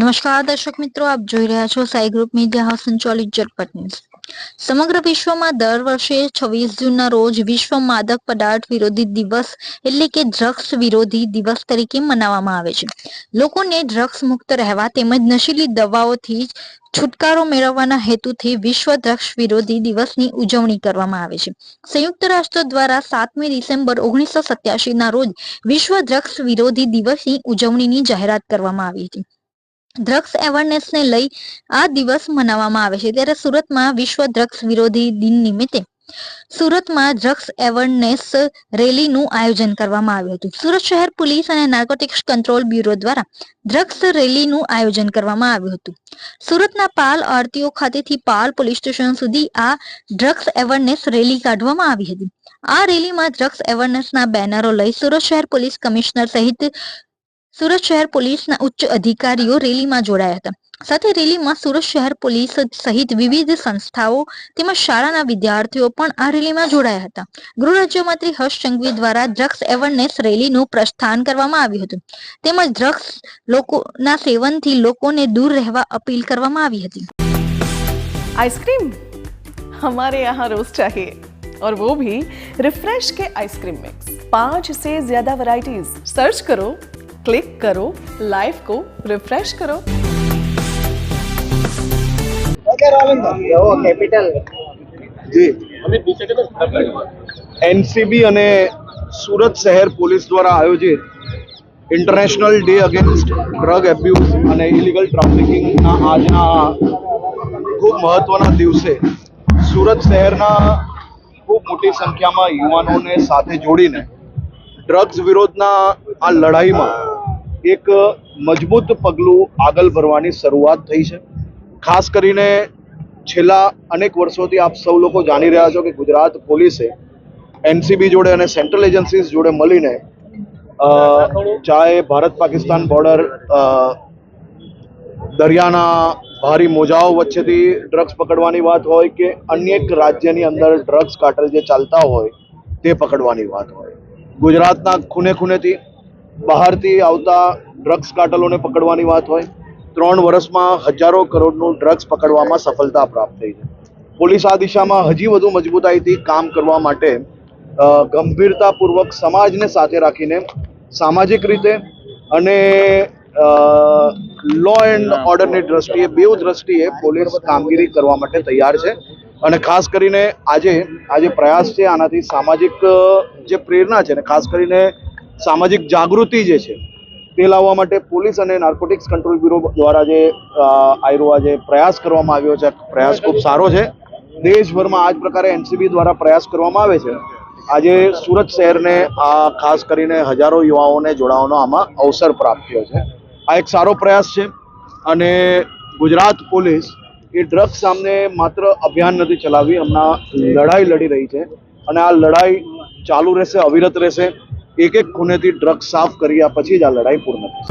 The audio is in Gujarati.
નમસ્કાર, દર્શક મિત્રો, આપ જોઈ રહ્યા છો સાઈ ગ્રુપ મીડિયા હાઉસ સંચાલિત ઝટપટ ન્યૂઝ. સમગ્ર વિશ્વમાં દર વર્ષે છવ્વીસ જૂનના રોજ વિશ્વ માદક પદાર્થ વિરોધી દિવસ એટલે કે ડ્રગ્સ વિરોધી દિવસ તરીકે મનાવવામાં આવે છે. લોકોને ડ્રગ્સ મુક્ત રહેવા તેમજ નશીલી દવાઓથી છુટકારો મેળવવાના હેતુથી વિશ્વ ડ્રગ્સ વિરોધી દિવસની ઉજવણી કરવામાં આવે છે. સંયુક્ત રાષ્ટ્ર દ્વારા સાતમી ડિસેમ્બર ઓગણીસો સત્યાસી ના રોજ વિશ્વ ડ્રગ્સ વિરોધી દિવસની ઉજવણીની જાહેરાત કરવામાં આવી હતી. ડ્રગ્સ એવરનેસને લઈ આ દિવસ મનાવવામાં આવે છે. ત્યારે સુરતમાં વિશ્વ ડ્રગ્સ વિરોધી દિન નિમિત્તે સુરતમાં ડ્રગ્સ એવરનેસ રેલીનું આયોજન કરવામાં આવ્યું હતું. સુરત શહેર પોલીસ અને નાર્કોટિક્સ કંટ્રોલ બ્યુરો દ્વારા ડ્રગ્સ રેલીનું આયોજન કરવામાં આવ્યું હતું. સુરતના પાલ આરટીઓ ખાતેથી પાલ પોલીસ સ્ટેશન સુધી આ ડ્રગ્સ એવરનેસ રેલી કાઢવામાં આવી હતી. આ રેલીમાં ડ્રગ્સ એવરનેસના બેનરો લઈ સુરત શહેર પોલીસ કમિશનર સહિત સુરત શહેર પોલીસના ઉચ્ચ અધિકારીઓ રેલીમાં જોડાયા હતા સાથે રેલીમાં સુરત શહેર પોલીસ સહિત વિવિધ સંસ્થાઓ તેમજ શાળાના વિદ્યાર્થીઓ પણ આ રેલીમાં જોડાયા હતા ગૃહ રાજ્યમંત્રી હર્ષ સંઘવી દ્વારા ડ્રગ્સ અવેરનેસ રેલીનું પ્રસ્થાન કરવામાં આવ્યું હતું તેમજ ડ્રગ્સ લોકોના સેવનથી લોકોને દૂર રહેવા અપીલ કરવામાં આવી હતી आइसक्रीम हमारे यहाँ रोज चाहिए और वो भी रिफ्रेश के आइसक्रीम मिक्स पांच से ज्यादा वैरायटीज सर्च करो क्लिक करो लाइफ को रिफ्रेश करो કેપિટલ જી એનસીબી અને સુરત શહેર પોલીસ દ્વારા આયોજિત international day against drug abuse અને ઇલીગલ ટ્રાફિકિંગના આજના આ ખૂબ મહત્વના દિવસે સુરત શહેરના ખૂબ મોટી સંખ્યામાં યુવાનોને સાથે જોડીને ડ્રગ્સ વિરોધના આ લડાઈમાં એક મજબૂત પગલું આગળ ભરવાની શરૂઆત થઈ છે. ખાસ કરીને છેલ્લા અનેક વર્ષોથી આપ સૌ લોકો જાણી રહ્યા છો કે ગુજરાત પોલીસે એનસીબી જોડે અને સેન્ટ્રલ એજન્સીસ જોડે મળીને ચાહે ભારત પાકિસ્તાન બોર્ડર દરિયાના ભારી મોજાઓ વચ્ચેથી ડ્રગ્સ પકડવાની વાત હોય કે અન્ય એક રાજ્યની અંદર ડ્રગ્સ કાર્ટલ જે ચાલતા હોય તે પકડવાની વાત હોય. ગુજરાતના ખૂને ખૂનેથી બહારથી આવતા ડ્રગ્સ કાર્ટલોને પકડવાની વાત હોય, ત્રણ વર્ષમાં હજારો કરોડનું ડ્રગ્સ પકડવામાં સફળતા પ્રાપ્ત થઈ છે. પોલીસ આ દિશામાં હજી વધુ મજબૂતાઈથી કામ કરવા માટે ગંભીરતાપૂર્વક સમાજને સાથે રાખીને સામાજિક રીતે અને લો એન્ડ ઓર્ડરની દ્રષ્ટિએ બેઉ દ્રષ્ટિએ પોલીસ કામગીરી કરવા માટે તૈયાર છે. અને ખાસ કરીને આજે આજે પ્રયાસ છે આનાથી સામાજિક જે પ્રેરણા છે ને, ખાસ કરીને સામાજિક જાગૃતિ જે છે, તે લાવવા માટે પોલીસ અને નાર્કોટિક્સ કંટ્રોલ બ્યુરો દ્વારા જે આયરો જે પ્રયાસ કરવામાં આવ્યો છે. પ્રયાસ ખૂબ સારો છે. દેશભરમાં આ જ પ્રકારે એનસીબી દ્વારા પ્રયાસ કરવામાં આવે છે. આજે સુરત શહેરને આ ખાસ કરીને હજારો યુવાઓને જોડાવાનો આમાં અવસર પ્રાપ્ત થયો છે. આ એક સારો પ્રયાસ છે અને ગુજરાત પોલીસ એ ડ્રગ્સ સામે માત્ર અભિયાન નથી ચલાવી, હમણાં લડાઈ લડી રહી છે અને આ લડાઈ ચાલુ રહેશે, અવિરત રહેશે. એક એક ખૂનેથી ડ્રગ સાફ કર્યા પછી જ આ લડાઈ પૂર્ણ થશે.